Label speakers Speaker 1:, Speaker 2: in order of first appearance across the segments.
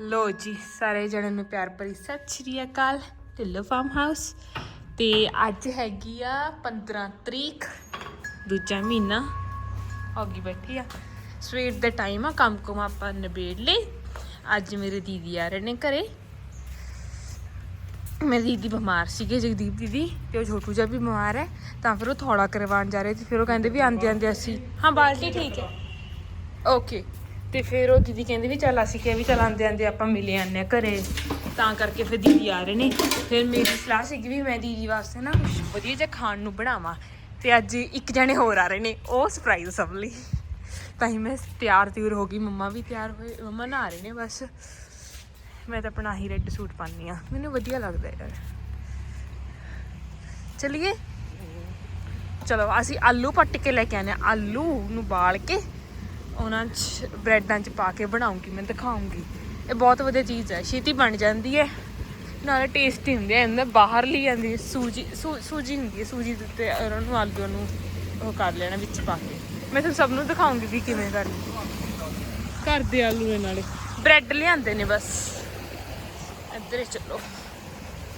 Speaker 1: ਲੋ ਜੀ, ਸਾਰੇ ਜਣਿਆਂ ਨੂੰ ਪਿਆਰ ਭਰੀ ਸਤਿ ਸ਼੍ਰੀ ਅਕਾਲ ਢਿੱਲੋ ਫਾਰਮ ਹਾਊਸ ਤੇ ਅੱਜ ਹੈਗੀ ਆ 15 ਤਰੀਕ, ਦੂਜਾ ਮਹੀਨਾ। ਹੋਗੀ ਬੈਠੀ ਆ। ਸਵੇਰ ਦਾ ਟਾਈਮ ਆ, ਕੰਮ ਕੁਮ ਆਪਾਂ ਨਿਬੇੜ ਲਈ ਅੱਜ ਮੇਰੇ ਦੀਦੀ ਆ ਰਹੇ ਨੇ ਘਰੇ। ਮੇਰੀ ਦੀਦੀ ਬਿਮਾਰ ਸੀਗੇ, ਜਗਦੀਪ ਦੀਦੀ, ਤੇ ਉਹ ਛੋਟੂ ਜਿਹਾ ਵੀ ਬਿਮਾਰ ਹੈ। ਤਾਂ ਫਿਰ ਉਹ ਥੋੜਾ ਕਰਵਾਉਣ ਜਾ ਰਹੇ ਤੇ ਫਿਰ ਉਹ ਕਹਿੰਦੇ ਵੀ ਆਂਦੇ ਆਂਦੇ ਅਸੀਂ। ਹਾਂ, ਬਾਲਟੀ ਠੀਕ ਹੈ। ਓਕੇ ਤੇ ਫਿਰ ਉਹ ਦੀਦੀ ਕਹਿੰਦੇ ਵੀ ਚੱਲ ਅਸੀਂ ਕਿਹਾ ਵੀ ਚੱਲ ਆਂਦੇ ਆਂਦੇ ਆਪਾਂ ਮਿਲੇ ਆਨੇ ਆ ਘਰੇ। ਤਾਂ ਕਰਕੇ ਫਿਰ ਦੀਦੀ ਆ ਰਹੇ ਨੇ। ਫਿਰ ਮੇਰੀ ਸਲਾਹ ਸੀਗੀ ਵੀ ਮੈਂ ਦੀਦੀ ਵਾਸਤੇ ਨਾ ਕੁਝ ਵਧੀਆ ਜਿਹਾ ਖਾਣ ਨੂੰ ਬਣਾਵਾਂ। ਤੇ ਅੱਜ ਇੱਕ ਜਣੇ ਹੋਰ ਆ ਰਹੇ ਨੇ, ਉਹ ਸਰਪ੍ਰਾਈਜ਼ ਸਭ ਲਈ। ਤਾਂ ਹੀ ਮੈਂ ਤਿਆਰ ਤਿਉਰ ਹੋ ਗਈ, ਮੰਮਾ ਵੀ ਤਿਆਰ ਹੋਏ, ਮੰਮਾ ਨਾ ਆ ਰਹੇ ਨੇ ਬਸ। ਮੈਂ ਤਾਂ ਆਪਣਾ ਹੀ ਰੈੱਡ ਸੂਟ ਪਾਉਂਦੀ ਆ ਮੈਨੂੰ ਵਧੀਆ ਲੱਗਦਾ ਯਾਰ। ਚਲਿਏ? ਚਲੋ, ਅਸੀਂ ਆਲੂ ਪੱਟ ਕੇ ਲੈ ਕੇ ਆਨੇ ਆਲੂ ਨੂੰ ਬਾਲ ਕੇ ਉਹਨਾਂ 'ਚ ਬ੍ਰੈਡਾਂ 'ਚ ਪਾ ਕੇ ਬਣਾਉਂਗੀ ਮੈਂ ਦਿਖਾਉਂਗੀ। ਇਹ ਬਹੁਤ ਵਧੀਆ ਚੀਜ਼ ਹੈ ਛੇਤੀ ਬਣ ਜਾਂਦੀ ਹੈ। ਨਾਲੇ ਟੇਸਟੀ ਹੁੰਦੀ ਹੈ ਇਹਨਾਂ ਬਾਹਰ ਲਈ ਜਾਂਦੀ ਹੈ ਸੂਜੀ ਸੂਜੀ ਹੁੰਦੀ ਹੈ ਸੂਜੀ ਦੇ ਉੱਤੇ ਉਹਨਾਂ ਨੂੰ ਆਲੂ ਨੂੰ ਉਹ ਕਰ ਲੈਣਾ ਵਿੱਚ ਪਾ ਕੇ। ਮੈਂ ਤੁਹਾਨੂੰ ਸਭ ਨੂੰ ਦਿਖਾਉਂਗੀ ਵੀ ਕਿਵੇਂ ਕਰਨੀ। ਘਰ ਦੇ ਆਲੂ ਨੇ ਨਾਲੇ। ਬ੍ਰੈਡ ਲਿਆਂਦੇ ਨੇ ਬਸ। ਇੱਧਰ ਹੀ ਚੱਲੋ।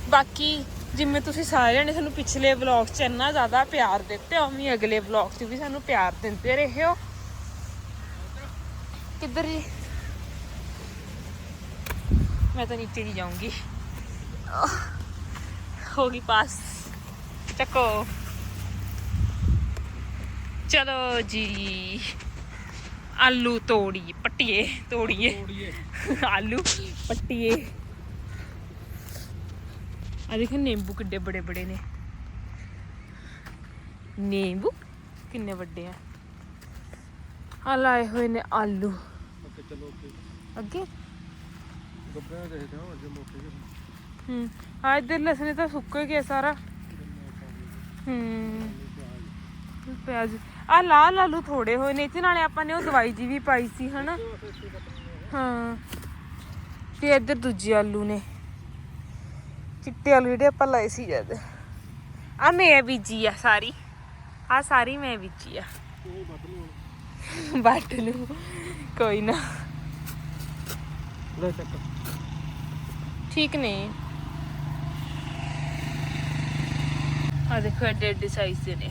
Speaker 1: ਬਾਕੀ ਜਿਵੇਂ ਤੁਸੀਂ ਸਾਰਿਆਂ ਨੇ ਸਾਨੂੰ ਪਿਛਲੇ ਵਲੌਗ 'ਚ ਇੰਨਾ ਜ਼ਿਆਦਾ ਪਿਆਰ ਦਿੱਤੇ ਉਵੇਂ ਹੀ ਅਗਲੇ ਵਲੌਗ 'ਚ ਵੀ ਸਾਨੂੰ ਪਿਆਰ ਦਿੰਦੇ ਰਹਿਓ ਕਿੱਧਰ ਜੀ? ਮੈਂ ਤਾਂ ਨੀਚੇ ਨਹੀਂ ਜਾਊਂਗੀ। ਹੋ ਗਈ ਪਾਸ। ਚੱਕੋ। ਚਲੋ ਜੀ। ਆਲੂ ਤੋੜੀ ਪੱਟੀਏ ਤੋੜੀਏ। ਆਲੂ ਪੱਟੀਏ। ਆ ਦੇਖੋ ਨਿੰਬੂ ਕਿੱਡੇ ਬੜੇ ਬੜੇ ਨੇ। ਨਿੰਬੂ ਕਿੰਨੇ ਵੱਡੇ ਆ। ਆ ਲਾਏ ਹੋਏ ਨੇ ਆਲੂ।
Speaker 2: ਚਲੋ
Speaker 1: ਅੱਗੇ?
Speaker 2: ਮੋਟੇ ਜਿਹੇ
Speaker 1: ਹੂੰ ਆ ਇੱਧਰ ਲਸਣ ਤਾਂ ਸੁੱਕ ਹੀ ਗਿਆ ਸਾਰਾ। ਹੂੰ। ਪਿਆਜ਼। ਆ ਲਾਲ ਆਲੂ ਥੋੜੇ ਹੋਏ ਨੇ ਇਹਦੇ ਨਾਲੇ ਆਪਾਂ ਨੇ ਉਹ ਦਵਾਈ ਜੀ ਵੀ ਪਾਈ ਸੀ ਹਨਾ? ਹਾਂ। ਤੇ ਇੱਧਰ ਦੂਜੇ ਆਲੂ ਨੇ। ਚਿੱਟੇ ਆਲੂ ਜਿਹੜੇ ਆਪਾਂ ਲਾਏ ਸੀ ਜਦ। ਆ ਮੈਂ ਬੀਜੀ ਆ ਸਾਰੀ। ਆ ਸਾਰੀ ਮੈਂ ਬੀਜੀ ਆ। ਬੱਟ ਨੂੰ ਕੋਈ ਨਾ।
Speaker 2: ਲੈ ਚੱਕ।
Speaker 1: ਠੀਕ ਨੇ। ਆ ਦੇਖੋ ਐਡੇ ਐਡੇ ਸਾਈਜ਼ ਦੇ ਨੇ।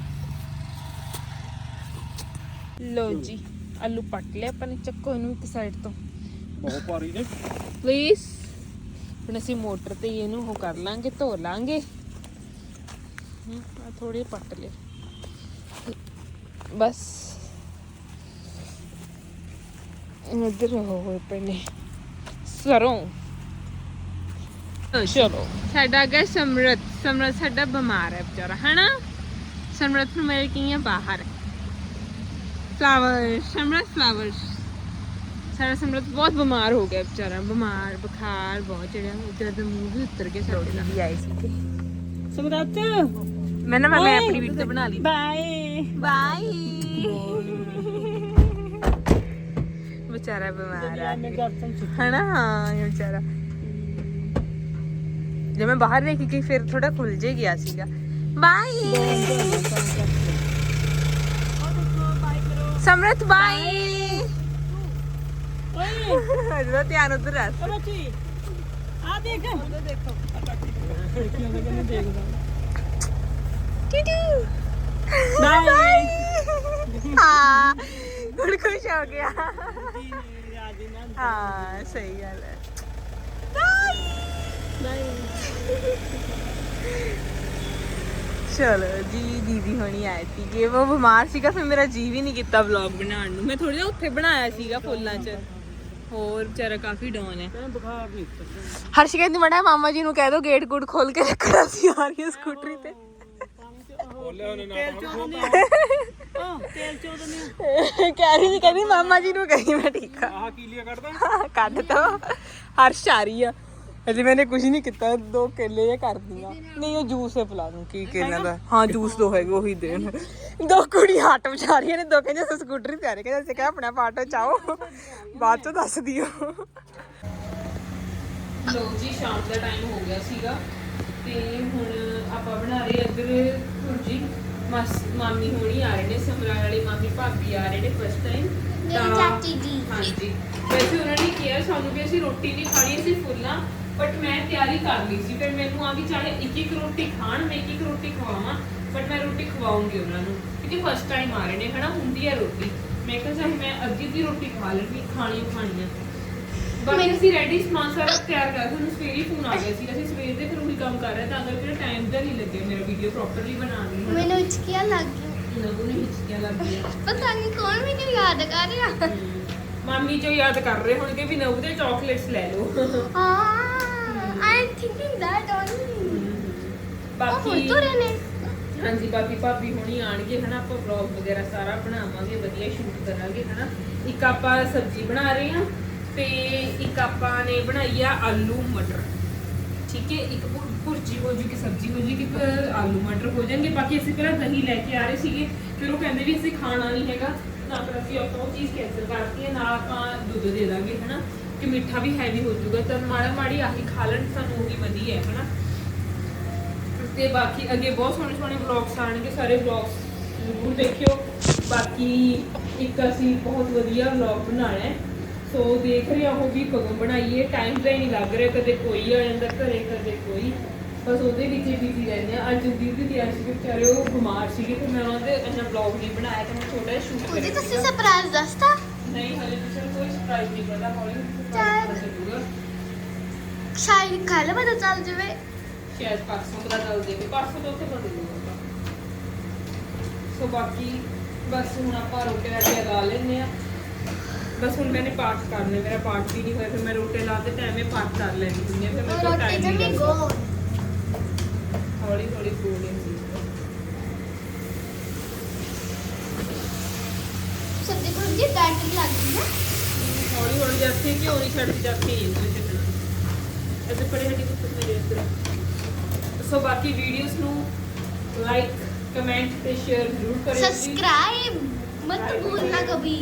Speaker 1: ਲੋ ਜੀ ਆਲੂ ਪੱਟ ਲਿਆ ਆਪਾਂ ਨੇ। ਚੱਕੋ ਇਹਨੂੰ ਇੱਕ ਸਾਈਡ ਤੋਂ।
Speaker 2: ਬਹੁਤ ਭਾਰੀ ਨੇ।
Speaker 1: ਪਲੀਜ਼ ਹੁਣ ਅਸੀਂ ਮੋਟਰ ਤੇ ਹੀ ਇਹਨੂੰ ਉਹ ਕਰ ਲਾਂਗੇ ਧੋ ਲਾਂਗੇ। ਆ ਥੋੜੇ ਪੱਟ ਲਏ। ਬਸ। ਇਧਰ ਹੋ ਹੋਏ ਪਏ ਨੇ ਸਰੋਂ ਚਲੋ ਸਾਡਾ ਗਾ ਸਮਰਤ ਸਮਰਤ ਸਾਡਾ ਬਿਮਾਰ ਹੈ ਵਿਚਾਰਾ ਹਨਾ ਸਮਰਤ ਨੂੰ ਕੀ ਹੈ ਬਾਹਰ ਫਲਾਵਰ ਸਮਰਤ ਫਲਾਵਰਸ ਸਾਡਾ ਸਮਰਤ ਬਹੁਤ ਬਿਮਾਰ ਹੋ ਗਿਆ ਵਿਚਾਰਾ ਬਿਮਾਰ ਬੁਖਾਰ ਬਹੁਤ ਚੜਿਆ ਉਧਰ ਦਾ ਮੂੰਹ ਵੀ ਉੱਤਰ ਗਿਆ ਸਾਡੇ ਦਾ ਵੀ ਸੀ ਮੈਂ ਨਾ ਮੈਂ ਆਪਣੀ ਵੀਡੀਓ ਬਣਾ ਲਈ
Speaker 3: ਬਾਏ
Speaker 1: ਵਿਚਾਰਾ ਬਿਮਾਰ ਆ। ਹਨਾ? ਹਾਂ ਇਹ ਵਿਚਾਰਾ। ਜੇ ਮੈਂ ਬਾਹਰ ਦੇਖ ਕੇ ਫਿਰ ਥੋੜਾ ਖੁੱਲ ਜੇ ਗਿਆ ਸੀਗਾ। ਬਾਈ! ਸਮਰਤ ਬਾਈ!
Speaker 3: ਓਏ
Speaker 1: ਅਜਾ ਧਿਆਨ ਉਧਰ ਰੱਖ।
Speaker 3: ਆ ਦੇਖ ਉਹ ਦੇਖੋ।
Speaker 1: ਟੀਟੂ!
Speaker 3: ਬਾਏ
Speaker 1: ਹਾਂ ਗੁੜ ਖੁਸ਼ ਹੋ ਗਿਆ। ਹਾਂ ਸਹੀ ਗੱਲ ਹੈ। ਚਲੋ ਜੀ ਦੀਦੀ ਹੋਣੀ ਆਏ ਸੀਗੇ। ਉਹ ਬਿਮਾਰ ਸੀਗਾ ਫਿਰ ਮੇਰਾ ਜੀ ਵੀ ਨਹੀਂ ਕੀਤਾ ਵਲੌਗ ਬਣਾਉਣ ਨੂੰ। ਮੈਂ ਥੋੜੀ ਜਿਹਾ ਉੱਥੇ ਬਣਾਇਆ ਸੀਗਾ ਫੁੱਲਾਂ 'ਚ। ਹੋਰ ਵਿਚਾਰਾ ਕਾਫੀ ਡਾਊਨ ਹੈ।
Speaker 2: ਕਹਿੰਦਾ ਬੁਖਾਰ ਨਹੀਂ ਉਤਰਦਾ
Speaker 1: ਹਰਸ਼ ਕਹਿੰਦੀ ਮੜਾ ਮਾਮਾ ਜੀ ਨੂੰ ਕਹਿ ਦੋ ਗੇਟ ਗੁੱਟ ਖੋਲ ਕੇ ਰੱਖਣਾ ਸੀ ਆ ਰਹੀ ਹੈ ਸਕੂਟਰੀ ਤੇ।
Speaker 2: ਬੋਲਿਆ ਉਹਨੇ ਨਾ
Speaker 3: ਤੇਲ
Speaker 1: ਕਹਿ ਰਹੀ ਸੀ ਕਹਿੰਦੀ ਮਾਮਾ ਜੀ ਨੂੰ ਕਹੀ ਮੈਂ ਠੀਕ ਆ
Speaker 2: ਆਹ ਕੀ ਲਿਆ ਕੱਢਦਾ
Speaker 1: ਕੱਢ ਦੋ। ਹਰਸ਼ ਆ ਰਹੀ ਆ। ਅਜੇ ਮੈਨੇ ਕੁਝ ਨਹੀਂ ਕੀਤਾ ਦੋ ਕੇਲੇ ਇਹ ਕਰਦੀਆਂ ਨਹੀਂ ਉਹ ਜੂਸ ਹੈ ਪਿਲਾ ਦੂੰ ਕੀ ਕੇਲਿਆਂ ਦਾ। ਹਾਂ ਜੂਸ ਦੋ ਹੈਗੇ ਉਹੀ ਦੇਣ। ਦੋ ਕੁੜੀ ਹੱਟ ਵਿਚਾਰੀਆਂ ਨੇ ਦੋ ਕਹਿੰਦੇ ਅਸੀਂ ਸਕੂਟਰੀ ਤੇ ਆ ਰਹੇ ਕਹਿੰਦੇ ਅਸੀਂ ਕਿਹਾ ਆਪਣਾ ਪਾਟੋ ਚਾਓ ਬਾਅਦ ਚ ਦੱਸ ਦਿਓ। ਲੋ ਜੀ ਸ਼ਾਮ ਦਾ ਟਾਈਮ ਹੋ ਗਿਆ ਸੀਗਾ। ਤੇ ਹੁਣ ਆਪਾਂ ਬਣਾ ਰਹੇ ਇੱਧਰ ਭੁਰਜੀ। ਮਾਸ ਮਾਮੀ ਹੋਣੀ ਆ ਰਹੇ ਨੇ ਸਮਰਾਲ ਵਾਲੀ ਮਾਮੀ ਭਾਬੀ ਆ ਰਹੇ ਨੇ ਫਸਟ ਟਾਈਮ
Speaker 4: ਮੇਰੀ ਚਾਚੀ ਜੀ।
Speaker 1: ਹਾਂਜੀ। ਵੈਸੇ ਉਹਨਾਂ ਨੇ ਕਿਹਾ ਸਾਨੂੰ ਵੀ ਅਸੀਂ ਰੋਟੀ ਨਹੀਂ ਖਾਣੀ ਅਸੀਂ ਫੁੱਲਾਂ ਬਟ ਮੈਂ ਤਿਆਰੀ ਕਰ ਲਈ ਸੀ। ਫਿਰ ਮੈਨੂੰ ਆ ਵੀ ਚਾਹੇ ਇੱਕ ਇੱਕ ਰੋਟੀ ਖਾਣ ਮੈਂ ਇੱਕ ਇੱਕ ਰੋਟੀ ਖਵਾਵਾਂ ਬਟ ਮੈਂ ਰੋਟੀ ਖਵਾਉਂਗੀ ਉਹਨਾਂ ਨੂੰ। ਕਿਉਂਕਿ ਫਸਟ ਟਾਈਮ ਆ ਰਹੇ ਨੇ ਹਨਾ ਹੁੰਦੀ ਹੈ ਰੋਟੀ। ਮੈਂ ਕਿਹਾ ਚਾਹੇ ਮੈਂ ਅੱਧੀ ਦੀ ਰੋਟੀ ਖਾ ਲੈਣੀ ਖਾਣੀ ਓ ਖਾਣੀ ਆ। ਬਾਕੀ ਅਸੀਂ ਰੈਡੀ ਸਮਾਨ ਸਾਰਾ ਤਿਆਰ ਕਰ ਸਾਨੂੰ ਸਵੇਰੇ ਫੋਨ ਆ ਗਿਆ ਸੀ ਅਸੀਂ ਸਵੇਰ ਦੇ ਫਿਰ ਉਹੀ ਕੰਮ ਕਰ ਰਹੇ ਤਾਂ ਅਗਰ ਫਿਰ ਟਾਈਮ ਦਾ ਨਹੀਂ ਲੱਗਿਆ ਮੇਰਾ ਵੀਡੀਓ ਪ੍ਰੋਪਰਲੀ ਬਣਾਉਣ ਲਈ।
Speaker 4: ਮੈਨੂੰ ਉਚਕੀਆਂ ਲੱਗ ਗਈਆਂ
Speaker 1: ਨਗੂ ਨੇ ਹਿਚਕੀਆਂ ਲੱਗ ਗਈਆਂ
Speaker 4: ਪਤਾ ਨਹੀਂ ਕੌਣ ਮੈਨੂੰ ਯਾਦ ਕਰ ਰਿਹਾ।
Speaker 1: ਮਾਮੀ ਜੋ ਯਾਦ ਕਰ ਰਹੇ ਹੋਣਗੇ ਵੀ ਨਵੂ ਦੇ ਚਾਕਲੇਟਸ ਲੈ ਲਓ।
Speaker 4: ਹਾਂ ਆਈ ਥਿੰਕਿੰਗ ਦੈਟ ਓਨਲੀ
Speaker 1: ਬਾਕੀ
Speaker 4: ਫੁੱਟੂਰੇ ਨੇ।
Speaker 1: ਹਾਂਜੀ ਬਾਕੀ ਭਾਬੀ ਹੁਣੀ ਆਣਗੇ ਹਨਾ ਆਪਾਂ ਵਲੌਗ ਵਗੈਰਾ ਸਾਰਾ ਬਣਾਵਾਂਗੇ ਵਧੀਆ ਸ਼ੂਟ ਕਰਾਂਗੇ ਹਨਾ। ਇੱਕ ਆਪਾਂ ਸਬਜ਼ੀ ਬਣਾ ਰਹੇ ਹਾਂ ਤੇ ਇੱਕ ਆਪਾਂ ਨੇ ਬਣਾਈ ਆ ਆਲੂ ਮਟਰ। ਠੀਕ ਹੈ? ਇੱਕ ਭੁਰ- ਭੁਰਜੀ ਹੋ ਜੂਗੀ, ਸਬਜ਼ੀ ਹੋ ਜੂਗੀ, ਇੱਕ ਆਲੂ ਮਟਰ ਹੋ ਜਾਣਗੇ। ਬਾਕੀ ਅਸੀਂ ਪਹਿਲਾਂ ਦਹੀਂ ਲੈ ਕੇ ਆ ਰਹੇ ਸੀਗੇ, ਫਿਰ ਉਹ ਕਹਿੰਦੇ ਵੀ ਅਸੀਂ ਖਾਣਾ ਨਹੀਂ ਹੈਗਾ, ਤਾਂ ਫਿਰ ਅਸੀਂ ਆਪਾਂ ਉਹ ਚੀਜ਼ ਕੈਂਸਲ ਕਰਤੀ ਹੈ। ਨਾਲ ਆਪਾਂ ਦੁੱਧ ਦੇ ਦਾਂਗੇ, ਹਨਾ? ਕਿ ਮਿੱਠਾ ਵੀ ਹੈਵੀ ਹੋ ਜਾਊਗਾ ਤਾਂ ਮਾੜਾ ਮਾੜੀ ਆਹੀ ਖਾ ਲੈਣ, ਸਾਨੂੰ ਉਹੀ ਵਧੀਆ ਹੈ, ਹਨਾ? ਤੇ ਬਾਕੀ ਅੱਗੇ ਬਹੁਤ ਸੋਹਣੇ ਸੋਹਣੇ ਵਲੌਗਸ ਆਣਗੇ ਸਾਰੇ ਵਲੌਗਸ ਜ਼ਰੂਰ ਦੇਖਿਓ। ਬਾਕੀ ਇੱਕ ਅਸੀਂ ਬਹੁਤ ਵਧੀਆ ਵਲੌਗ ਬਣਾਇਆ ਹੈ। ਸੋ ਦੇਖ ਰਹੇ ਹੋ ਵੀ ਕਦੋਂ ਬਣਾਈਏ ਟਾਈਮ ਦਾ ਹੀ ਨਹੀਂ ਲੱਗ ਰਿਹਾ ਕਦੇ ਕੋਈ ਆ ਜਾਂਦਾ ਘਰੇ ਕਦੇ ਕੋਈ। ਬਸ ਉਹਦੇ ਵਿੱਚ ਹੀ ਬਿਜ਼ੀ ਰਹਿੰਦੇ ਆ ਅੱਜ ਦੀਦੀ ਦੀ ਅੱਜ ਵਿਚਾਰੇ ਉਹ ਬਿਮਾਰ ਸੀਗੇ ਤੇ ਮੈਂ ਉਹਨਾਂ ਦੇ ਇੰਨਾ ਵਲੌਗ ਨਹੀਂ ਬਣਾਇਆ ਤੇ ਮੈਂ ਥੋੜਾ ਸ਼ੂਟ
Speaker 4: ਉਹਦੀ ਤੁਸੀਂ। ਸਰਪ੍ਰਾਈਜ਼ ਦੱਸਤਾ?
Speaker 1: ਨਹੀਂ ਹਲੇ ਤੁਸੀਂ ਕੋਈ ਸਰਪ੍ਰਾਈਜ਼ ਨਹੀਂ ਪਤਾ। ਪਤਾ ਚੱਲੂਗਾ
Speaker 4: ਸ਼ਾਇਦ ਕੱਲ ਪਤਾ ਚੱਲ ਜਾਵੇ।
Speaker 1: ਸ਼ਾਇਦ ਪਰਸੋਂ ਪਤਾ ਚੱਲ ਜਾਵੇ। ਪਰਸੋਂ ਤੋਂ ਉੱਥੇ ਬਦਲ ਜਾਊਗਾ ਸੋ ਬਾਕੀ ਬਸ ਹੁਣ ਆਪਾਂ ਰੋਟੀ ਰਾਟੀ ਲਗਾ ਲੈਂਦੇ ਆ ਬਸ ਹੁਣ ਮੈਨੇ ਪਾਠ ਕਰਨੇ ਮੇਰਾ ਪਾਠ ਵੀ ਨਹੀਂ ਹੋਇਆ ਫਿਰ ਮੈਂ ਰੋਟੇ ਲਾਉਂਦੇ ਟਾਈਮ ਹੀ ਪਾਠ ਕਰ ਲੈਣੀ ਹੁੰਦੀ ਫਿਰ ਮੇਰੇ ਟਾਈਮ ਨਹੀਂ ਲੱਗਦਾ। ਹੌਲੀ ਹੌਲੀ ਗੋਲਿੰਗ
Speaker 4: ਸਬਜ਼ੀ ਕੋਲ ਜੀ ਟਾਈਟ ਲੱਗਦੀ ਹੈ
Speaker 1: ਹੌਲੀ ਹੌਲੀ ਜਾਂਦੀ ਕਿ ਹੋਣੀ ਛੱਡਦੀ ਜਾਂਦੀ ਹੈ ਛੱਡਣਾ ਐਸੇ ਪੜੇ ਹੱਡੀ ਕੁੱਤੇ ਦੇ ਇਸ ਸੋ ਬਾਕੀ ਵੀਡੀਓਜ਼ ਨੂੰ ਲਾਈਕ ਕਮੈਂਟ ਤੇ ਸ਼ੇਅਰ ਜ਼ਰੂਰ ਕਰਿਓ
Speaker 4: ਸਬਸਕ੍ਰਾਈਬ मत भूलना कभी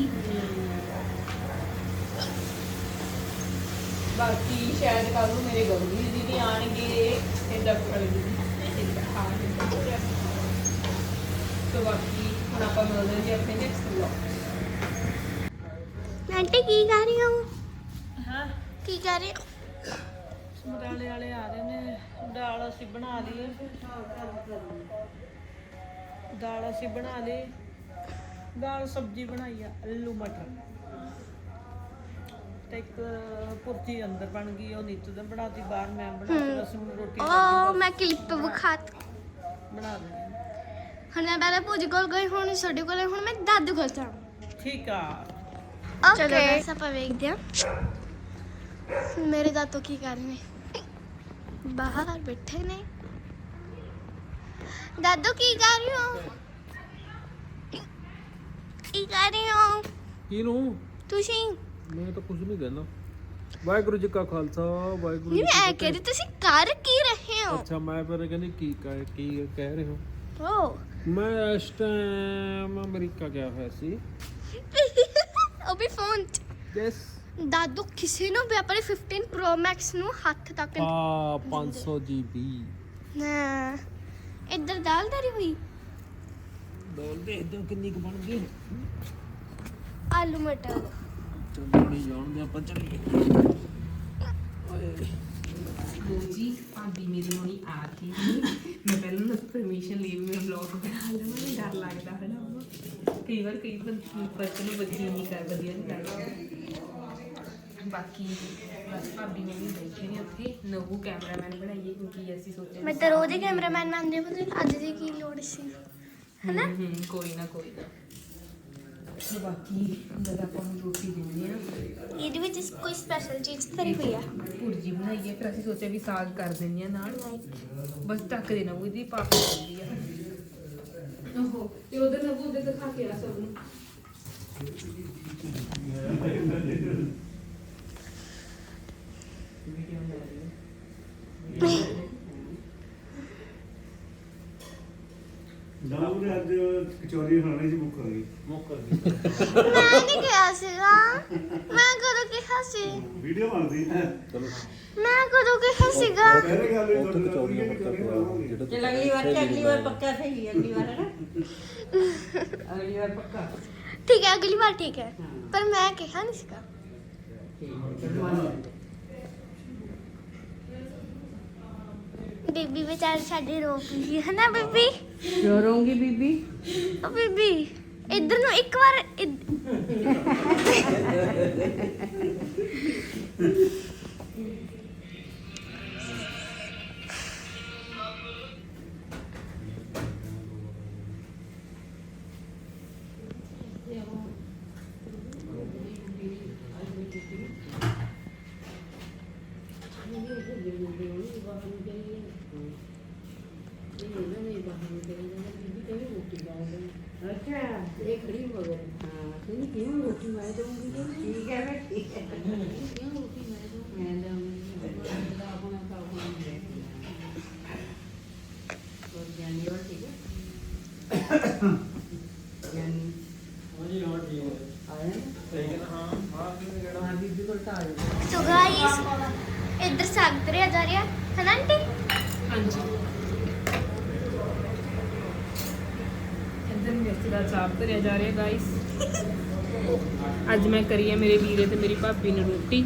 Speaker 1: ਬਾਕੀ ਸ਼ਾਇਦ ਕੱਲ ਨੂੰ ਮੇਰੇ ਗੌਰੀ ਜੀ ਵੀ ਆਣਗੇ ਤੇ ਡਾਕਟਰ ਜੀ ਤੋ ਬਾਕੀ ਹੁਣ ਆਪਾਂ ਮਿਲਦੇ ਜੀ ਆਪਣੇ ਨੈਕਸਟ ਵਲੌਗ
Speaker 4: ਆਂਟੀ ਕੀ ਕਰ ਰਹੀ
Speaker 3: ਹਾਂ?
Speaker 4: ਕੀ ਕਰ ਰਹੀ
Speaker 3: ਹੋ? ਵਾਲੇ ਆ ਰਹੇ ਨੇ ਦਾਲ ਅਸੀਂ ਬਣਾ ਲਈ ਦਾਲ ਅਸੀਂ ਬਣਾ ਲਈ। ਦਾਲ ਸਬਜ਼ੀ ਬਣਾਈ ਆ ਆਲੂ ਮਟਰ। ਤਾਂ ਇੱਕ ਪੁਰਜੀ ਅੰਦਰ ਬਣ ਗਈ ਉਹ ਨੀਤੂ ਨੇ ਬਣਾਤੀ ਬਾਹਰ ਮੈਂ ਬਣਾਤੀ ਬਸ ਹੁਣ ਰੋਟੀ ਉਹ
Speaker 4: ਮੈਂ ਕਲਿੱਪ ਵਿਖਾਤ
Speaker 3: ਬਣਾ ਦੇਣੀ
Speaker 4: ਹੁਣ ਮੈਂ ਪਹਿਲਾਂ ਭੂਜੀ ਕੋਲ ਗਈ ਹੁਣ ਛੋਟੇ ਕੋਲ ਹੁਣ ਮੈਂ ਦਾਦੂ ਕੋਲ ਜਾ
Speaker 3: ਠੀਕ ਆ।
Speaker 4: ਚਲੋ ਗਾਇਸ ਆਪਾਂ ਵੇਖਦੇ ਆ ਮੇਰੇ ਦਾਦੂ ਕੀ ਕਰ ਰਹੇ ਨੇ? ਬਾਹਰ ਬੈਠੇ ਨੇ। ਦਾਦੂ ਕੀ ਕਰ ਰਹੇ ਹੋ? ਕੀ ਕਰ ਰਹੇ ਹੋ?
Speaker 2: ਕਿਨੂੰ
Speaker 4: ਤੁਸੀਂ?
Speaker 2: ਮੈਂ ਤਾਂ ਕੁਝ ਨਹੀਂ ਕਹਿੰਦਾ। ਵਾਹਿਗੁਰੂ ਜੀ ਕਾ ਖਾਲਸਾ ਵਾਹਿਗੁਰੂ
Speaker 4: ਨਹੀਂ
Speaker 2: ਜੀ
Speaker 4: ਮੈਂ
Speaker 2: ਕੀ
Speaker 4: ਇਹ ਕਹਿ ਰਹੀ ਤੁਸੀਂ ਕਰ ਕੀ ਰਹੇ ਹੋ?
Speaker 2: ਅੱਛਾ ਮੈਂ ਫਿਰ ਕਹਿੰਦੀ ਕੀ ਕਹਿ ਕੀ ਕਹਿ ਰਹੇ ਹੋ?
Speaker 4: ਓ।
Speaker 2: ਮੈਂ ਇਸ ਟਾਈਮ ਅਮਰੀਕਾ ਗਿਆ ਹੋਇਆ ਸੀ।
Speaker 4: ਉਹ ਵੀ ਫੋਨ 'ਚ।
Speaker 2: ਯੈਸ
Speaker 4: ਦਾਦੂ ਕਿਸੇ ਨੂੰ ਵੀ ਆਪਣੇ 15 Pro Max ਨੂੰ ਹੱਥ ਤੱਕ
Speaker 2: ਹਾਂ 500 GB
Speaker 4: ਨਾ ਇੱਧਰ ਦਾਲਦਾਰੀ ਹੋਈ?
Speaker 2: ਦੋਲ ਦੇ ਦੋ ਕਿੰਨੀ ਕੁ ਬਣ ਗਈ?
Speaker 4: ਆਲੂ ਮਟਰ।
Speaker 2: ਚਲੋ ਨਹੀਂ ਜਾਣਦੇ ਆਪਾਂ ਚੱਲੀਏ।
Speaker 1: ਜੀ ਭਾਬੀ ਮੇਰੀ ਹੋਣੀ ਆ ਕੇ ਮੈਂ ਪਹਿਲਾਂ ਨਾ ਪਰਮਿਸ਼ਨ ਲਈ ਮੈਂ ਵਲੌਗ ਬਣਾ ਲਵਾਂ ਮੈਨੂੰ ਡਰ ਲੱਗਦਾ ਹੈ ਨਾ ਕਈ ਵਾਰ ਕਈ ਪਰਸਨ ਨੂੰ ਵਧੀਆ ਨਹੀਂ ਕਰ ਵਧੀਆ ਨਹੀਂ ਕਰਦਾ ਬਾਕੀ ਬਸ ਭਾਬੀ ਨੇ ਵੀ ਬੈਠੇ ਨੇ ਉੱਥੇ ਨਵੂ ਕੈਮਰਾਮੈਨ ਬਣਾਈਏ ਕਿਉਂਕਿ ਅਸੀਂ ਸੋਚਿਆ
Speaker 4: ਮੈਂ ਤਾਂ ਰੋਜ਼ ਹੀ ਕੈਮਰਾਮੈਨ ਮੰਨਦੇ ਹਾਂ ਅੱਜ ਦੀ ਕੀ ਲੋੜ ਸੀ? ਹਨਾ?
Speaker 1: ਕੋਈ ਨਾ ਕੋਈ ਨਾ। ਤੇ ਬਾਕੀ ਜਦ ਆਪਾਂ ਨੂੰ ਰੋਟੀ ਦਿੰਦੇ ਆ
Speaker 4: ਇਹਦੇ ਵਿੱਚ ਕੋਈ ਸਪੈਸ਼ਲ ਚੀਜ਼ ਧਰੀ ਹੋਈ ਆ
Speaker 1: ਭੁਰਜੀ ਬਣਾਈ ਹੈ ਫਿਰ ਅਸੀਂ ਸੋਚਿਆ ਵੀ ਸਾਗ ਕਰ ਦਿੰਦੇ ਆ ਨਾਲ ਬਸ ਢੱਕ ਦੇਣਾ ਉਹਦੀ ਪਾਪ ਹੁੰਦੀ ਆ ਓਹੋ ਤੇ ਉਧਰ ਨਬੂ ਦੇ ਦਿਖਾ ਕੇ ਆ ਸਭ ਨੂੰ
Speaker 5: ਦਾਰੂ ਨੇ ਅੱਜ ਕਚੌਰੀ ਖਾਣੇ ਦੀ ਭੁੱਖ ਆ ਗਈ।
Speaker 2: ਮੁੱਕਰ ਗਈ।
Speaker 4: ਮੈਂ ਨਹੀਂ ਕਿਹਾ ਸੀਗਾ। ਮੈਂ ਕਦੋਂ ਕਿਹਾ ਸੀ?
Speaker 5: ਵੀਡੀਓ ਬਣਦੀ ਹੈ।
Speaker 2: ਚਲੋ।
Speaker 4: ਮੈਂ ਕਦੋਂ ਕਿਹਾ ਸੀਗਾ?
Speaker 5: ਪਹਿਲੇ ਗੱਲ ਇਹ
Speaker 2: ਉੱਥੇ
Speaker 5: ਤੁਹਾਡੇ
Speaker 2: ਕਚੌਰੀਆਂ
Speaker 5: ਨਾਲ
Speaker 2: ਪੱਕਾ
Speaker 5: ਕਰਾਵਾਂਗੇ।
Speaker 2: ਜਿਹੜਾ
Speaker 3: ਚਲ ਅਗਲੀ ਵਾਰ ਤੇ ਅਗਲੀ ਵਾਰ ਪੱਕਾ ਸਹੀ ਅਗਲੀ ਵਾਰ ਹੈ ਨਾ? ਅਗਲੀ ਵਾਰ ਪੱਕਾ।
Speaker 4: ਠੀਕ ਹੈ ਅਗਲੀ ਵਾਰ ਠੀਕ ਹੈ। ਪਰ ਮੈਂ ਕਿਹਾ ਨਹੀਂ ਸੀਗਾ। ਬੀਬੀ ਵਿਚਾਰੀ ਸਾਡੀ ਰੋ ਪਈ ਸੀ ਹਨਾ ਬੀਬੀ?
Speaker 3: ਰੋਂਗੀ ਬੀਬੀ?
Speaker 4: ਓ ਬੀਬੀ ਇੱਧਰ ਨੂੰ ਇੱਕ ਵਾਰ ਇੱਧ- ਸੋ ਗਾਇਸ ਇੱਧਰ ਸਾਗ ਤਰਿਆ ਜਾ ਰਿਹਾ ਹਨਾ ਆਂਟੀ?
Speaker 1: ਹਾਂਜੀ। ਇੱਧਰ ਮਿਰਚ ਦਾ ਚਾਪ ਧਰਿਆ ਜਾ ਰਿਹਾ ਗਾਇਸ ਅੱਜ ਮੈਂ ਕਰੀ ਹੈ ਮੇਰੇ ਵੀਰੇ ਤੇ ਮੇਰੀ ਭਾਬੀ ਨੇ ਰੋਟੀ।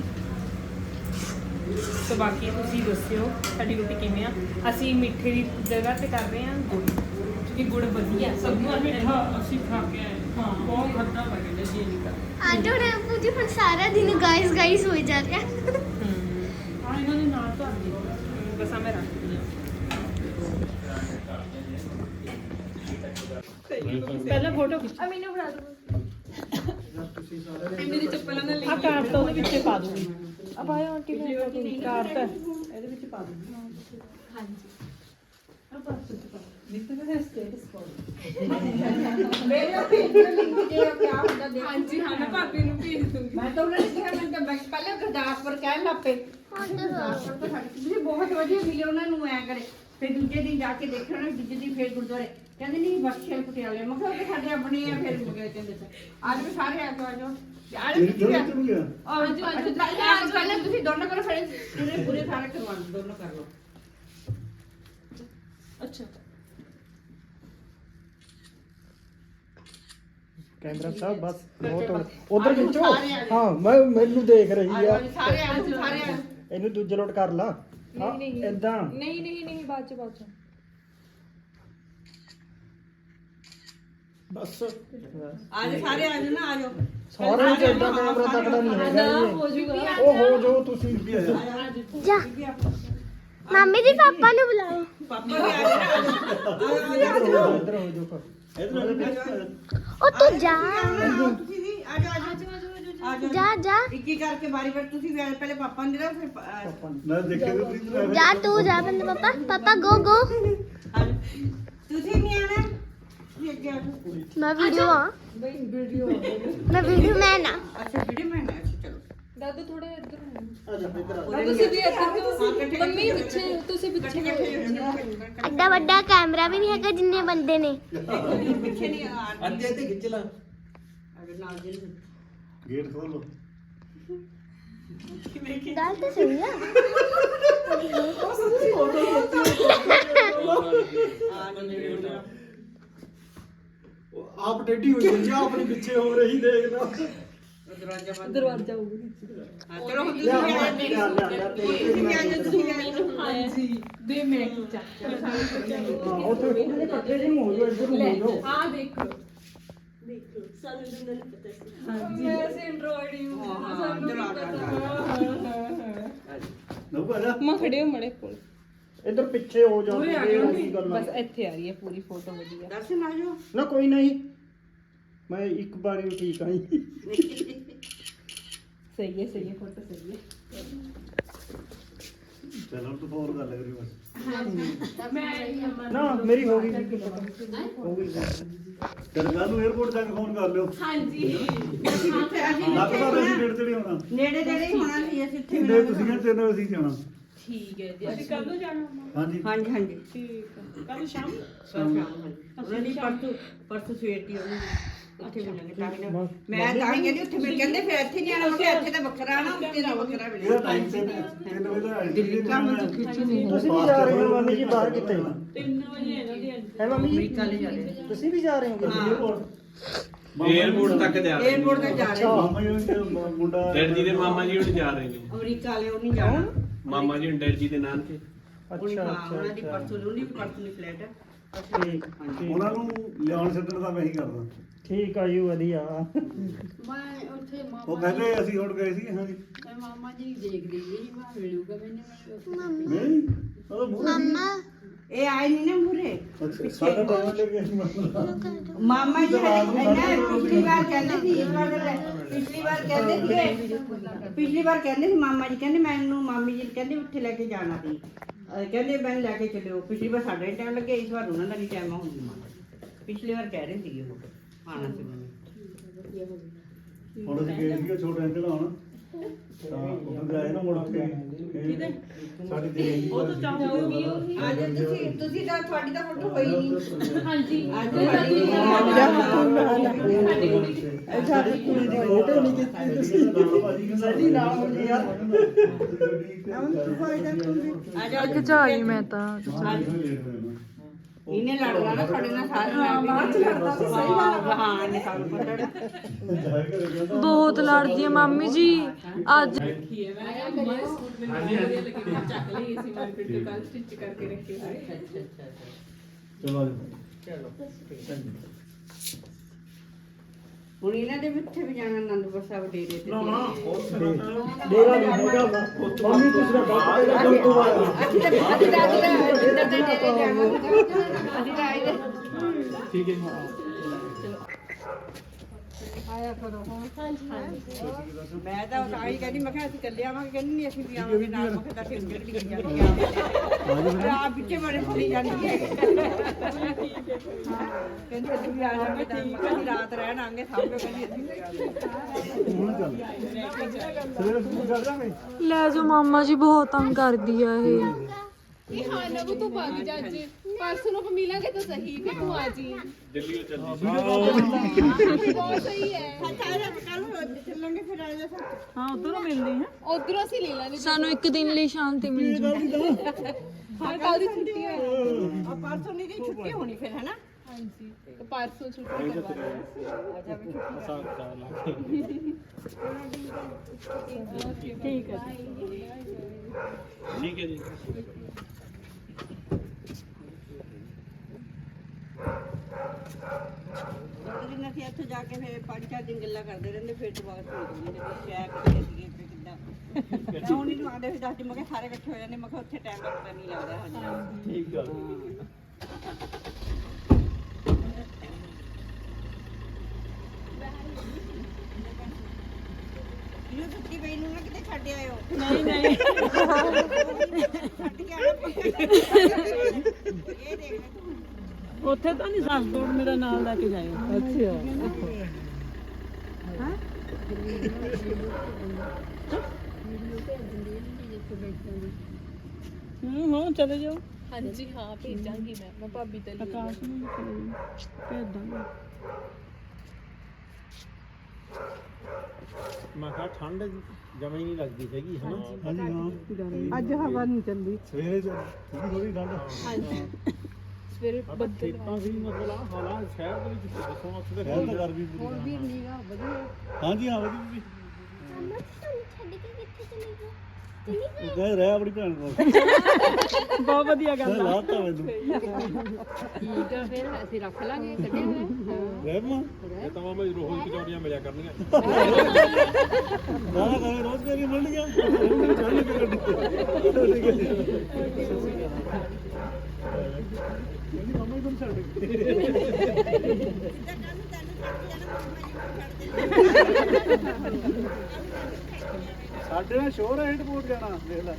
Speaker 1: ਸੋ ਬਾਕੀ ਤੁਸੀਂ ਦੱਸਿਓ ਸਾਡੀ ਰੋਟੀ ਕਿਵੇਂ ਆ? ਅਸੀਂ ਮਿੱਠੇ ਦੀ ਜਗ੍ਹਾ ਤੇ ਕਰ ਰਹੇ ਹਾਂ ਗੁੜ ਕਿਉਂਕਿ ਗੁੜ ਵਧੀਆ। ਸਭ ਨੂੰ ਮਿੱਠਾ ਅਸੀਂ ਖਾ ਕੇ ਆਏ। ਹਾਂ। ਬਹੁਤ ਖੱਟਾ ਲੱਗਦਾ ਜੀ ਨਹੀਂ ਕਰ
Speaker 4: ਆਂਟੀ ਹੁਣ ਪੂਜੀ ਹੁਣ ਸਾਰਾ ਦਿਨ ਗਾਇਸ ਗਾਇਸ ਹੋਈ ਜਾ ਰਿਹਾ
Speaker 1: ਹਾਂ ਇਹਨਾਂ ਦੇ ਨਾਲ ਤਾਂ ਆਉਂਦੀ ਬਸ ਆ ਮੈਂ ਰੱਖਦੀ ਹਾਂ ਪਹਿਲਾਂ ਫੋਟੋ ਖਿੱਚ
Speaker 4: ਆ ਮੈਨੂੰ ਬਣਾ ਦੋ
Speaker 1: ਮੇਰੀ ਚੱਪਲਾਂ ਨਾਲ
Speaker 3: ਆ ਕਾਰਟ ਤਾਂ ਉਹਦੇ ਵਿੱਚ ਪਾ ਦੂੰਗੀ ਆ ਪਾਇਆ ਆਂਟੀ ਨੇ ਕਾਰਟ ਇਹਦੇ ਵਿੱਚ ਪਾ ਦੂੰਗੀ
Speaker 1: ਹਾਂਜੀ ਹਾਂ ਮੈਂ ਭਾਬੀ ਨੂੰ ਭੇਜ ਦੂੰਗੀ।
Speaker 6: ਮੈਂ ਤਾਂ ਉਹਨਾਂ ਨੇ ਕਿਹਾ ਮੈਂ ਤਾਂ ਬਸ ਪਹਿਲੇ ਗੁਰਦਾਸਪੁਰ ਕਹਿਣ ਲੱਪੇ ਗੁਰਦਾਸਪੁਰ ਤੋਂ ਸਾਡੇ ਤੁਸੀਂ ਬਹੁਤ ਵਧੀਆ ਮਿਲੇ ਉਹਨਾਂ ਨੂੰ ਐ ਕਰੇ। ਫਿਰ ਦੂਜੇ ਦਿਨ ਜਾ ਕੇ ਦੇਖਣਾ ਨਾ ਦੂਜੇ ਦਿਨ ਫੇਰ ਗੁਰਦੁਆਰੇ। ਕਹਿੰਦੇ ਨਹੀਂ ਬਖਸ਼ੇ ਪਟਿਆਲੇ। ਮੈਂ ਕਿਹਾ ਉਹ ਤਾਂ ਸਾਡੇ ਆਪਣੇ ਆ ਫਿਰ ਮੁਗੇ ਕਹਿੰਦੇ ਅੱਜ ਵੀ ਸਾਰੇ ਆ ਜਾਓ ਆ ਜਾਓ। ਅੱਜ
Speaker 5: ਮੇਰੀ
Speaker 6: ਵੀ
Speaker 5: ਜੋੜੀ ਤੁਰ ਗਿਆ
Speaker 6: ਔਰ ਅੱਜ ਪਹਿਲੇ ਤੁਸੀਂ ਦੋਨੋਂ ਕਰੋ ਫਿਰ ਪੂਰੇ ਪੂਰੇ ਸਾਰੇ ਕਰਵਾਉਣ ਦੋਨੋਂ ਕਰ ਲਓ।
Speaker 1: ਅੱਛਾ।
Speaker 7: ਕੈਮਰਾ ਸਾਹਿਬ ਬਸ ਬਹੁਤ ਉਧਰ ਖਿੱਚੋ ਹਾਂ ਮੈਂ ਮੈਨੂੰ ਦੇਖ ਰਹੀ ਆ।
Speaker 6: ਆ ਜਾਓ, ਸਾਰੇ ਆ ਜਾਓ, ਸਾਰੇ ਆ ਜਾਓ।
Speaker 7: ਇਹਨੂੰ ਦੂਜੇ ਲੋਟ ਕਰ ਲਾ। ਹਾਂ ਇਦਾਂ
Speaker 1: ਨਹੀਂ ਨਹੀਂ ਨਹੀਂ ਬਾਅਦ ਚ ਬਾਅਦ ਚ।
Speaker 7: ਬਸ।
Speaker 6: ਅੱਜ ਸਾਰੇ ਆ ਜਾਓ ਨਾ ਆ ਜਾਓ
Speaker 7: ਸਾਰੇ ਚ ਇਦਾਂ ਕੈਮਰਾ ਤਕੜਾ ਨਹੀਂ ਹੈਗਾ ਇਹ। ਉਹ ਹੋ ਜੋ ਤੁਸੀਂ।
Speaker 4: ਜਾ। ਮੰਮੀ ਦੀ ਪਾਪਾ ਨੂੰ ਬੁਲਾਓ।
Speaker 6: ਪਾਪਾ ਵੀ ਆ ਜਾਓ
Speaker 7: ਇੱਧਰ ਹੋ ਜੋ
Speaker 5: ਇਧਰ
Speaker 4: ਉਹ ਤੂੰ ਜਾ
Speaker 6: ਤੁਸੀਂ ਵੀ ਆ ਜਾਓ ਆ ਜਾਓ ਆ ਜਾਓ
Speaker 4: ਜਾ ਜਾ
Speaker 6: ਇੱਕ ਇੱਕ ਕਰਕੇ ਬਾਰੀ ਬਾਰੀ ਤੁਸੀਂ ਵੀ ਆ ਜਾਓ, ਪਹਿਲੇ ਪਾਪਾ ਨੂੰ ਦੇਣਾ ਫਿਰ ਅਹ,
Speaker 5: ਮੈਂ ਦੇਖਿਆ ਵੀ ਤੁਸੀਂ
Speaker 4: ਜਾ ਤੂੰ ਜਾ ਬੰਦੇ ਪਾਪਾ ਪਾਪਾ ਗੋ ਗੋ
Speaker 6: ਆ ਜਾਓ। ਤੁਸੀਂ ਨਹੀਂ ਆਣਾ ਤੁਸੀਂ ਅੱਗੇ ਆ ਜਾਓ
Speaker 4: ਮੈਂ ਵੀਡੀਓ ਆ ਮੈਂ ਵੀਡੀਓ ਮੈਨ ਆ
Speaker 6: ਅੱਛਾ ਅੱਛਾ ਚਲੋ
Speaker 1: ਦਾਦੂ ਥੋੜੇ ਇੱਧਰ
Speaker 6: ਤੁਸੀਂ ਵੀ ਇੱਧਰ ਮੰਮੀ ਪਿੱਛੇ ਤੁਸੀਂ ਪਿੱਛੇ
Speaker 4: ਐਡਾ ਵੱਡਾ ਕੈਮਰਾ ਵੀ ਨਹੀਂ ਹੈਗਾ ਜਿੰਨੇ ਬੰਦੇ ਨੇ।
Speaker 6: ਪਿੱਛੇ ਨਹੀਂ ਆ
Speaker 7: ਅੱਧੇ ਤੇ ਖਿੱਚ ਲਾ।
Speaker 6: ਅਗਰ ਨਾਲ ਦੇ
Speaker 5: ਗੇਟ ਖੋਲੋ
Speaker 4: ਗੱਲ ਤਾਂ ਸਹੀ ਆ।
Speaker 7: ਆਪ ਟੇਢੀ ਹੋਈ ਜਾਂਦੀ ਆ ਆਪਣੀ ਪਿੱਛੇ ਹੋ ਰਹੀ ਦੇਖਦਾ।
Speaker 6: ਦਰਵਾਜ਼ਾ ਬੰਦ
Speaker 1: ਦਰਵਾਜ਼ਾ ਉਹ
Speaker 6: ਚਲੋ ਹੁਣ ਤੁਸੀਂ
Speaker 7: ਲਿਆ ਲਿਆ ਲਿਆ ਲਿਆ
Speaker 6: ਤੁਸੀਂ ਤੁਸੀਂ
Speaker 1: ਦੇ ਮੈਂ
Speaker 7: ਹਾਂ ਉੱਥੇ ਜਿਹੇ ਇੱਧਰ ਨੂੰ
Speaker 1: ਆ ਦੇਖੋ ਖੜੇ ਹੋ ਮੜੇ ਕੋਲ।
Speaker 7: ਇੱਧਰ ਪਿੱਛੇ ਹੋ ਜਾਓ
Speaker 1: ਉਰੇ ਆ
Speaker 7: ਇਹ
Speaker 1: ਜਾਓ।
Speaker 7: ਉਹੀ ਗੱਲ ਆ।
Speaker 1: ਬਸ ਇੱਥੇ ਆ ਰਹੀ ਹੈ ਪੂਰੀ ਫੋਟੋ ਵਧੀਆ।
Speaker 6: ਦਰਸ਼ਨ ਆ ਜਾਓ
Speaker 7: ਨਾ ਕੋਈ ਨਹੀਂ। ਮੈਂ ਇੱਕ ਵਾਰੀ ਠੀਕ ਆਈ।
Speaker 1: ਸਹੀ ਹੈ ਸਹੀ ਹੈ ਫੋਟੋ ਸਹੀ ਹੈ।
Speaker 5: ਚਲੋ ਤੂੰ ਫੋਨ ਕਰ ਲੈ ਕਰੀ ਬਸ।
Speaker 7: ਨਾ ਮੇਰੀ ਹੋ ਗਈ ਹੋ ਗਈ ਸੀ।
Speaker 5: ਚਲ ਕੱਲ ਨੂੰ 에어ਪੋਰਟ ਤੱਕ ਫੋਨ ਕਰ ਲਿਓ।
Speaker 6: ਅਸੀਂ ਇੱਥੇ ਅਸੀਂ
Speaker 5: ਲੱਗਦਾ ਅਸੀਂ ਡੇਢ ਤੇ ਹੋਣਾ।
Speaker 6: ਨੇੜੇ ਨੇੜੇ ਹੀ ਹੋਣਾ ਸੀ ਅਸੀਂ ਇੱਥੇ
Speaker 5: ਤਿੰਨੇ ਤੁਸੀਂ ਨੇ ਤਿੰਨ ਅਸੀਂ ਜਾਣਾ।
Speaker 1: ਠੀਕ ਹੈ ਜੀ ਅਸੀਂ ਕਦੋਂ ਨੂੰ ਜਾਣਾ।
Speaker 5: ਹਾਂਜੀ।
Speaker 6: ਹਾਂਜੀ ਹਾਂਜੀ।
Speaker 1: ਠੀਕ ਕੱਲ ਸ਼ਾਮ
Speaker 6: ਸ਼ਾਮ ਨੂੰ। ਉਹਨਾਂ ਦੀ ਪਰਸੋਂ ਪਰਸੋਂ ਸਵੇਰ ਦੀ ਉਹਨਾਂ ਦੀ ਉੱਥੇ ਮਿਲਣਗੇ ਤਾਂ ਹੀ ਨਾ- ਮੈਂ ਤਾਂ ਹੀ ਕਹਿੰਦੀ ਉੱਥੇ ਮਿਲ ਕਹਿੰਦੇ ਫਿਰ ਇੱਥੇ ਨਹੀਂ ਆਣਾ ਮੈਂ ਕਿਹਾ ਇੱਥੇ ਤਾਂ ਵੱਖਰਾ ਨਾ ਉੱਥੇ ਤਾਂ ਵੱਖਰਾ ਮਿਲੇ
Speaker 5: ਟਾਈਮ ਤੇ ਤਿੰਨ ਵਜੇ ਦਾ ਦਿੱਲੀ
Speaker 6: ਕੰਮ ਤੋਂ ਖਿੱਚੀ ਨਹੀਂ
Speaker 7: ਤੁਸੀਂ ਵੀ ਜਾ ਰਹੇ ਹੋ ਮੰਮੀ ਜੀ ਬਾਹਰ ਕਿਤੇ
Speaker 1: 3 ਵਜੇ ਇਹਨਾਂ ਦੀ entry
Speaker 7: ਹੈ ਮੰਮੀ ਜੀ?
Speaker 6: ਅਮਰੀਕਾ ਲਈ ਜਾ ਰਹੇ ਨੇ।
Speaker 7: ਤੁਸੀਂ ਵੀ ਜਾ ਰਹੇ ਹੋ
Speaker 2: ਏਅਰਪੋਰਟ ਤੱਕ ਜਾ ਰਹੇ
Speaker 6: ਨੇ। ਏਅਰਪੋਰਟ ਤੇ ਜਾ ਰਹੇ ਨੇ।
Speaker 5: ਮਾਮਾ ਜੀ ਦਾ ਮੁੰਡਾ
Speaker 2: ਡੈਡ ਜੀ ਦੇ ਮਾਮਾ ਜੀ ਹੁਣ ਜਾ ਰਹੇ ਨੇ।
Speaker 6: ਅਮਰੀਕਾ ਵਾਲੇ ਉਹ ਨਹੀਂ ਜਾਣਾ।
Speaker 2: ਮਾਮਾ ਜੀ ਹੁਣ ਡੈਡ ਜੀ ਦੇ ਨਾਨਕੇ।
Speaker 7: ਅੱਛਾ
Speaker 6: ਅੱਛਾ ਉਹਨਾਂ ਦੀ
Speaker 7: ਅੱਛਾ।
Speaker 6: ਪਰਸੋਂ ਲੋਨੀ ਪਰਸੋਂ ਦੀ ਫਲੈਟ ਹੈ
Speaker 7: ਠੀਕ ਠੀਕ।
Speaker 5: ਉਹਨਾਂ ਨੂੰ ਲਿਆਉਣ ਛੱਡਣ ਦਾ ਮੈਂ ਹੀ ਕਰਦਾ।
Speaker 7: ਠੀਕ ਆ ਜੀ ਵਧੀਆ।
Speaker 8: ਮੈਂ ਉੱਥੇ ਮਾਮਾ
Speaker 5: ਉਹ ਕਹਿੰਦੇ ਅਸੀਂ ਹੁਣ ਗਏ ਸੀ ਹਾਂਜੀ।
Speaker 8: ਮਾਮਾ ਜੀ ਨੂੰ ਦੇਖ ਰਹੀ ਸੀ ਮੈਂ ਮਿਲੂਗਾ ਮੈਨੂੰ
Speaker 5: ਨਹੀਂ ਉਹ।
Speaker 4: ਮੰਮਾ।
Speaker 6: ਇਹ ਆਏ ਨਹੀਂ ਨਾ ਮੂਰੇ
Speaker 5: ਅੱਛਾ ਸਾਡਾ ਟਾਈਮ ਲੈ ਕੇ ਅਸੀਂ ਮਤਲਬ
Speaker 6: ਮਾਮਾ। ਜੀ ਇਹਨਾਂ ਪਿਛਲੀ ਵਾਰ ਕਹਿੰਦੇ ਸੀ ਇਸ ਵਾਰ ਤਾਂ ਪਿਛਲੀ ਵਾਰ ਕਹਿੰਦੇ ਸੀ ਪਿਛਲੀ ਵਾਰ ਕਹਿੰਦੇ ਸੀ ਮਾਮਾ ਜੀ ਕਹਿੰਦੇ ਮੈਨੂੰ ਮਾਮੀ ਜੀ ਕਹਿੰਦੇ ਉੱਥੇ ਲੈ ਕੇ ਜਾਣਾ ਸੀ। ਅਹ ਕਹਿੰਦੇ ਮੈਨੂੰ ਲੈ ਕੇ ਚੱਲਿਓ। ਪਿਛਲੀ ਵਾਰ ਸਾਡਾ ਟਾਈਮ ਲੱਗਿਆ ਇਸ ਵਾਰ ਉਹਨਾਂ ਦਾ ਵੀ ਟਾਈਮ ਹੁਣ ਪਿਛਲੀ ਵਾਰ ਕਹਿ ਰਹੇ ਸੀਗੇ ਉਹ। ਆਣਾ ਸੀ ਉਹਨਾਂ ਨੇ
Speaker 5: ਹੁਣ ਅਸੀਂ ਗਏ ਸੀਗੇ ਛੋਟੇ ਅੰਕਲ ਆਉਣ। ਉਹ ਗਏ ਨਾ ਮੁੜ ਕੇ ਕਿਹਦੇ ਸਾਡੀ ਦੇ ਉਹ ਤਾਂ
Speaker 6: ਅੱਜ ਤੁਸੀਂ ਤੁਸੀਂ ਤਾਂ ਤੁਹਾਡੀ ਤਾਂ ਫੋਟੋ ਹੋਈ ਨਹੀਂ।
Speaker 8: ਹਾਂਜੀ।
Speaker 6: ਅੱਜ ਤੁਹਾਡੀ
Speaker 5: ਸਾਡੀ ਕੁੜੀ ਦੀ ਫੋਟੋ ਨਹੀਂ ਕੀਤੀ ਤੁਸੀਂ। ਸਾਡੀ ਨਾਮ ਹੋ ਗਿਆ
Speaker 6: ਅੱਜ ਅੱਜ
Speaker 1: ਖਿਚਾਈ ਮੈਂ ਤਾਂ।
Speaker 6: ਇਹਨੇ ਲੜਨਾ ਨਾ ਤੁਹਾਡੇ ਨਾਲ ਸਾਰੇ ਨਾਲ ਬਾਅਦ ਚ ਲੜਦਾ ਸੀ ਸਹੀ ਗੱਲ ਹਾਂ ਇਹਨੇ ਸਾਨੂੰ ਪਤਾ
Speaker 1: ਬਹੁਤ ਲੜਦੀ ਆ ਮਾਮੀ ਜੀ ਅੱਜ
Speaker 5: ਚਲੋ
Speaker 6: ਹੁਣ ਇਹਨਾਂ ਦੇ ਵੀ ਉੱਥੇ ਵੀ ਜਾਣਾ ਆਨੰਦਪੁਰ ਸਾਹਿਬ ਡੇਰੇ ਤੇ
Speaker 7: ਨਾ ਨਾ ਡੇਰਾ ਨਹੀਂ ਵਾ। ਮੰਮੀ ਤੁਸੀਂ ਤਾਂ ਬਾਤ ਤੇ ਗੱਲ ਤੋਂ ਬਾਅਦ
Speaker 6: ਅਸੀਂ ਤਾਂ ਅਸੀਂ ਤਾਂ ਅੱਜ ਦਾ ਜਿੱਦਾਂ ਦੇ ਡੇਰੇ ਜਾਣਾ ਅਸੀਂ ਤਾਂ ਆਏ ਦੇ
Speaker 7: ਠੀਕ ਹੈ। ਜੀ
Speaker 6: ਮੈਂ ਤਾਂ ਉਹ ਤਾਂ ਹੀ ਕਹਿੰਦੀ ਮੈਂ ਕਿਹਾ ਅਸੀਂ ਚੱਲੇ ਆਵਾਂਗੇ ਕਹਿੰਦੀ ਨਹੀਂ ਅਸੀਂ ਵੀ ਆਵਾਂਗੇ ਨਾਲ ਮੈਂ ਕਿਹਾ ਤਾਂ ਫਿਰ ਜਿਹੜੀ ਕਰੀ ਜਾਂਦੀ। ਆ ਆ ਪਿੱਛੇ ਬੜੇ ਫੜੀ ਜਾਂਦੀ ਹੈ। ਕਹਿੰਦੀ ਅਸੀਂ ਵੀ ਆ ਜਾਵਾਂਗੇ ਤਾਂ ਮੈਂ ਕਿਹਾ ਅਸੀਂ ਰਾਤ ਰਹਿਣ ਆਂਗੇ ਸਾਹਮਣੇ ਕਹਿੰਦੀ ਅਸੀਂ ਵੀ ਆ ਜਾਵਾਂਗੇ।
Speaker 5: ਹੁਣ ਚੱਲ। ਸਵੇਰੇ ਸਕੂਲ ਚੱਲ ਜਾਵਾਂਗੇ?
Speaker 1: ਲੈ ਜੋ ਮਾਮਾ ਜੀ ਬਹੁਤ ਤੰਗ ਕਰਦੀ ਆ ਇਹ।
Speaker 9: ਇਹ ਹਾਂ ਨਵੂ ਤੂੰ ਭਾਗ ਜਾ ਅੱਜ ਪਰਸੋਂ ਨੂੰ ਆਪਾਂ ਮਿਲਾਂਗੇ ਤਾਂ ਸਹੀ ਫਿਰ ਤੂੰ ਆ ਜੀ।
Speaker 2: ਦਿੱਲੀੋਂ ਚੱਲੀ
Speaker 9: ਬਹੁਤ ਸਹੀ ਹੈ
Speaker 6: ਕੱਲ ਚੱਲਾਂਗੇ ਫਿਰ ਆ ਜਾ
Speaker 3: ਹਾਂ ਉਧਰੋਂ ਮਿਲਦੀ ਹੈ।
Speaker 9: ਉਧਰੋਂ ਅਸੀਂ ਲੈ ਲਾਂਗੇ।
Speaker 1: ਸਾਨੂੰ ਇੱਕ ਦਿਨ ਲਈ ਸ਼ਾਂਤੀ ਮਿਲ ਜੂ।
Speaker 9: ਹਾਂ ਕੱਲ ਦੀ ਛੁੱਟੀ ਹੈ
Speaker 6: ਆ ਪਰਸੋਂ ਨਹੀਂ ਦੀ ਛੁੱਟੀ ਹੋਣੀ ਫਿਰ ਹੈ ਨਾ?
Speaker 9: ਹਾਂਜੀ। ਤੇ ਪਰਸੋਂ ਛੁੱਟੀ ਕਰਵਾ ਲਾਂਗੇ।
Speaker 2: ਠੀਕ ਹੈ ਜੀ।
Speaker 6: ਇੱਕ ਦਿਨ ਅਸੀਂ ਇੱਥੇ ਜਾ ਕੇ ਫਿਰ ਪੰਜ ਚਾਰ ਦਿਨ ਗੱਲਾਂ ਕਰਦੇ ਰਹਿੰਦੇ ਫਿਰ ਦੁਬਾਰਾ ਸੋਚ ਲੈਂਦੇ ਵੀ ਸ਼ਾਇਦ ਕਿੱਥੇ ਸੀਗੇ ਫਿਰ ਕਿੱਦਾਂ। ਮੈਂ ਹੁਣ ਇਹਨੂੰ ਆਂਦੇ ਫਿਰ ਦੱਸਦੀ ਮੈਂ ਕਿਹਾ ਸਾਰੇ ਇਕੱਠੇ ਹੋ ਜਾਂਦੇ ਮੈਂ ਕਿਹਾ ਉੱਥੇ ਟਾਈਮ ਲੱਗਦਾ ਨਹੀਂ ਲੱਗਦਾ ਹਾਂਜੀ
Speaker 2: ਠੀਕ ਆ
Speaker 6: ਇਹਨੂੰ ਛੁੱਟੀ ਪਈ ਨੂੰ ਨਾ ਕਿਤੇ ਛੱਡ ਆਇਓ?
Speaker 3: ਨਹੀਂ ਨਹੀਂ।
Speaker 6: ਛੱਡ ਕੇ ਆਣਾ ਪੱਕਾ ਇਹ ਦੇਖ ਲੈ ਤੂੰ
Speaker 3: ਉੱਥੇ ਤਾਂ ਨਹੀਂ ਸੱਸ ਤੋੜ ਮੇਰਾ ਨਾਲ ਲੈ ਕੇ ਜਾਇਓ ਅੱਛਾ। ਹੂੰ? ਹਾਂ? ਚਲੇ ਜਾਓ।
Speaker 9: ਹਾਂਜੀ ਹਾਂ ਭੇਜਾਂਗੀ ਮੈਂ। ਮੈਂ ਭਾਬੀ ਤੇ ਲੈ
Speaker 3: ਆਕਾਸ਼ ਨੂੰ ਵੀ ਚਲੇ ਜਾਓ। ਭੇਜ ਦਾਂਗੇ
Speaker 2: ਮੈਂ ਕਿਹਾ ਠੰਡ ਜਮਾ ਹੀ ਨਹੀਂ ਲੱਗਦੀ ਹੈਗੀ ਹਨਾ?
Speaker 5: ਹਾਂਜੀ ਹਾਂ।
Speaker 3: ਅੱਜ ਹਵਾ ਨਹੀਂ ਚੱਲਦੀ।
Speaker 5: ਸਵੇਰੇ ਥੋੜੀ ਥੋੜੀ ਠੰਡ।
Speaker 9: ਹਾਂਜੀ। ਸਵੇਰੇ ਬੱਦਲ
Speaker 2: ਸੀ। ਮਤਲਬ ਆ ਹਾਲਾ ਸ਼ਹਿਰ ਦੇ ਵਿੱਚ ਦੱਸੋ ਉੱਥੇ
Speaker 5: ਸ਼ਹਿਰ ਤਾਂ ਗਰਮੀ ਪੂਰੀ
Speaker 8: ਵੀਰ ਨੀਗਾ ਵਧੀਆ।
Speaker 5: ਹਾਂਜੀ ਹਾਂ ਵਧੀਆ ਜੀ
Speaker 4: ਮੰਮਾ ਤੁਹਾਨੂੰ ਛੱਡ ਕੇ ਕਿੱਥੇ ਚਲੇ ਗਏ?
Speaker 5: ਉਹ ਕਹਿ ਰਿਹਾ ਆਪਣੀ ਭੈਣ ਕੋਲ।
Speaker 3: ਬਹੁਤ ਵਧੀਆ ਗੱਲ
Speaker 5: ਮੈਂ ਲਾਤਾ ਮੈਨੂੰ।
Speaker 8: ਠੀਕ ਆ ਫਿਰ ਅਸੀਂ ਰੱਖ ਲਾਂਗੇ ਕੱਢਿਆ ਹੋਇਆ।
Speaker 5: ਰਹਿ ਮਾ
Speaker 2: ਇਹ ਤਾਂ ਮਾਮਾ ਜੀ ਰੋਜ਼ ਕਚੌੜੀਆਂ ਮਿਲਿਆ ਕਰਨੀਆਂ।
Speaker 5: ਨਾ ਨਾ ਕਰੇ ਰੋਜ਼ ਮੇਰੀ ਮਿਲ ਗਿਆ। ਚੱਲ ਕੇ ਗੱਡੀ ਮੰਮਾ ਹੀ ਤੁਹਾਨੂੰ ਛੱਡ ਗਏ ਸਾਡੇ ਨਾਲ ਸ਼ੋਰ ਹੈ 에어ਪੋਰਟ ਜਾਣਾ ਦੇਖ ਲੈ।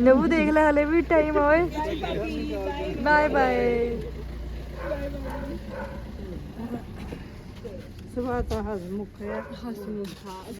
Speaker 1: ਨਵੂ ਦੇਖ ਲੈ ਹਲੇ ਵੀ ਟਾਈਮ ਹੋਏ ਬਾਏ ਬਾਏ
Speaker 3: ਸੁਭਾਅ ਤਾਂ ਹਸਮੁਖ